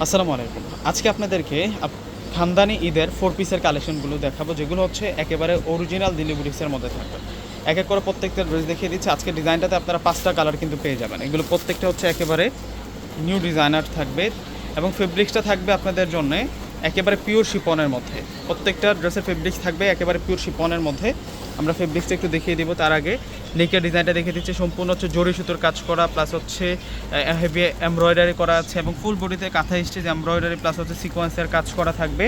আসসালামু আলাইকুম। আজকে আপনাদেরকে আপ- খানদানি ঈদের ফোর পিসের কালেকশনগুলো দেখাবো, যেগুলো হচ্ছে একেবারে অরিজিনাল দিল্লি মধ্যে থাকবে। এক এক করে প্রত্যেকটা ড্রেস দেখিয়ে দিচ্ছি। আজকে ডিজাইনটাতে আপনারা পাঁচটা কালার কিন্তু পেয়ে যাবেন। এগুলো প্রত্যেকটা হচ্ছে একেবারে নিউ ডিজাইনার থাকবে এবং ফেব্রিক্সটা থাকবে আপনাদের জন্য একেবারে পিওর শিপনের মধ্যে। প্রত্যেকটা ড্রেসের ফেব্রিক্স থাকবে একেবারে পিওর শিপনের মধ্যে। আমরা ফেব্রিক্সটা একটু দেখিয়ে দিব। তার আগে নেকের ডিজাইনটা দেখিয়ে দিচ্ছি। সম্পূর্ণ হচ্ছে জরি সুতোর কাজ করা প্লাস হচ্ছে হেভি এমব্রয়ডারি করা আছে এবং ফুল বডিতে কাঁথা স্টিচ এমব্রয়ডারি প্লাস হচ্ছে সিকোয়েন্সের কাজ করা থাকবে।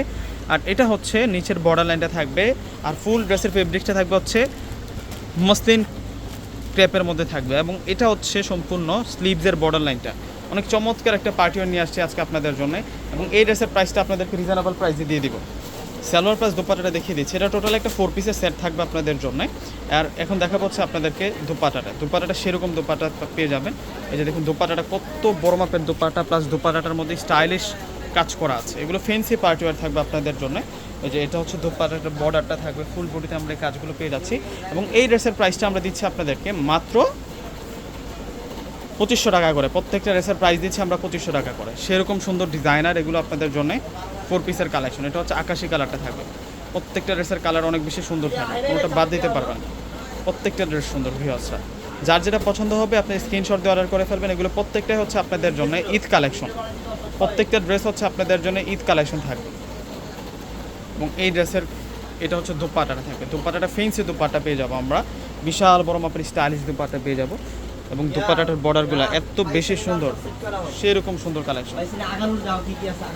আর এটা হচ্ছে নিচের বর্ডার লাইনটা থাকবে। আর ফুল ড্রেসের ফেব্রিক্সটা থাকবে হচ্ছে মসলিন ক্রেপের মধ্যে থাকবে এবং এটা হচ্ছে সম্পূর্ণ স্লিভসের বর্ডার লাইনটা অনেক চমৎকার একটা পার্টিও নিয়ে আসছে আজকে আপনাদের জন্য এবং এই ড্রেসের প্রাইসটা আপনাদেরকে রিজনেবল প্রাইসে দিয়ে দিব। সালোয়ার প্লাস দোপাটাটা দেখিয়ে দিচ্ছি। এটা টোটাল একটা ফোর পিসের সেট থাকবে আপনাদের জন্য। আর এখন দেখা হচ্ছে আপনাদেরকে দোপাটাটা। দোপাটাটা সেরকম দোপাটা পেয়ে যাবেন। এই যে দেখুন, দোপাটাটা কত বড় মাপের দোপাটা প্লাস দোপাটাটার মধ্যে স্টাইলিশ কাজ করা আছে। এগুলো ফেন্সি পার্টিওয়ার থাকবে আপনাদের জন্য। এই যে এটা হচ্ছে দোপাটাটার বর্ডারটা থাকবে ফুল বডিতে আমরা এই কাজগুলো পেয়ে যাচ্ছি। এবং এই ড্রেসের প্রাইসটা আমরা দিচ্ছি আপনাদেরকে মাত্র পঁচিশশো টাকা করে। প্রত্যেকটা ড্রেসের প্রাইস দিচ্ছি আমরা পঁচিশশো টাকা করে। সেরকম সুন্দর ডিজাইনার এগুলো আপনাদের জন্য ফোর পিসের কালেকশন। এটা হচ্ছে আকাশি কালারটা থাকবে। প্রত্যেকটা ড্রেসের কালার অনেক বেশি সুন্দর থাকবে। কোনোটা বাদ দিতে পারবেন প্রত্যেকটা ড্রেস সুন্দর ভিওসরা যার যেটা পছন্দ হবে, আপনি স্ক্রিনশট দিয়ে অর্ডার করে ফেলবেন। এগুলো প্রত্যেকটাই হচ্ছে আপনাদের জন্য ঈদ কালেকশন। প্রত্যেকটা ড্রেস হচ্ছে আপনাদের জন্য ঈদ কালেকশন থাকবে। এবং এই ড্রেসের, এটা হচ্ছে দোপাটাটা থাকবে। দোপাটাটা ফেন্সি দোপাটা পেয়ে যাব আমরা। বিশাল বড় মাপের স্টাইলিশ দোপাটা পেয়ে যাব। এবং দোপাটাটার বর্ডারগুলো এত বেশি সুন্দর, সেরকম সুন্দর কালেকশন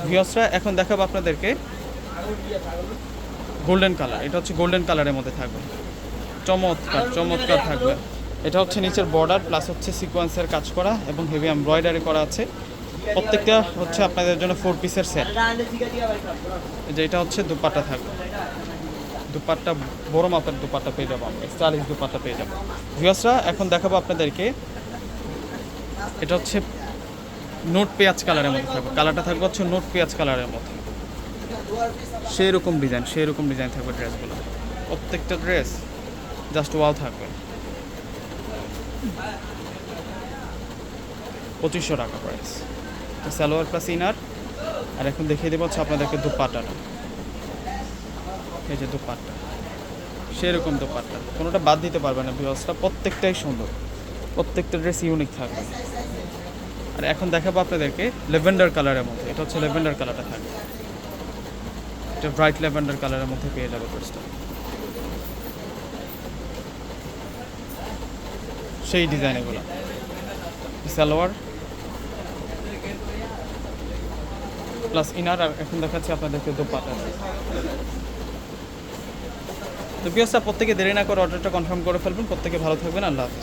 ভিওসরা এখন দেখাবো আপনাদেরকে গোল্ডেন কালার এটা হচ্ছে গোল্ডেন কালারের মধ্যে থাকবে। চমৎকার চমৎকার থাকবে। এটা হচ্ছে নিচের বর্ডার প্লাস হচ্ছে সিকোয়েন্সের কাজ করা এবং হেভি এমব্রয়ডারি করা আছে। প্রত্যেকটা হচ্ছে আপনাদের জন্য ফোর পিসের সেট যে এটা হচ্ছে দুপাট্টা থাকবে। দুপাট্টা, বড় মাপের দুপাট্টা পেয়ে যাব আমরা স্টাইলিশ দুপাট্টা পেয়ে যাব। ভিউসরা এখন দেখাবো আপনাদেরকে, এটা হচ্ছে নোট পেঁয়াজ কালারের মধ্যে থাকবে। কালারটা থাকবে হচ্ছে নোট পেঁয়াজ কালারের মধ্যে। সেই রকম ডিজাইন সেই রকম ডিজাইন থাকবে ড্রেসগুলো প্রত্যেকটা ড্রেস জাস্ট ওয়াও থাকবে। পঁচিশশো টাকা প্রাইস সালোয়ার প্লাস ইনার আর এখন দেখিয়ে দেবো হচ্ছে আপনাদেরকে দুপাট্টাটা। এই যে দুপাট্টা, সেরকম দুপাট্টা। কোনোটা বাদ দিতে পারবে না ভিউসটা প্রত্যেকটাই সুন্দর। প্রত্যেকটা ড্রেস ইউনিক থাকবে। আর এখন দেখাবো আপনাদেরকে লেভেন্ডার কালারের মধ্যে। এটা হচ্ছে লেভেন্ডার কালারটা থাকবে। এটা ব্রাইট লেভেন্ডার কালারের মধ্যে পেয়ে যাবে ড্রেসটা সেই ডিজাইন এগুলো। সালোয়ার। প্লাস ইনার আর এখন দেখাচ্ছি আপনাদেরকে দোপাটা তো প্রিয়সা প্রত্যেকে দেরি না করে অর্ডারটা কনফার্ম করে ফেলবেন। প্রত্যেকে ভালো থাকবেন। আল্লাহ হাফিজ।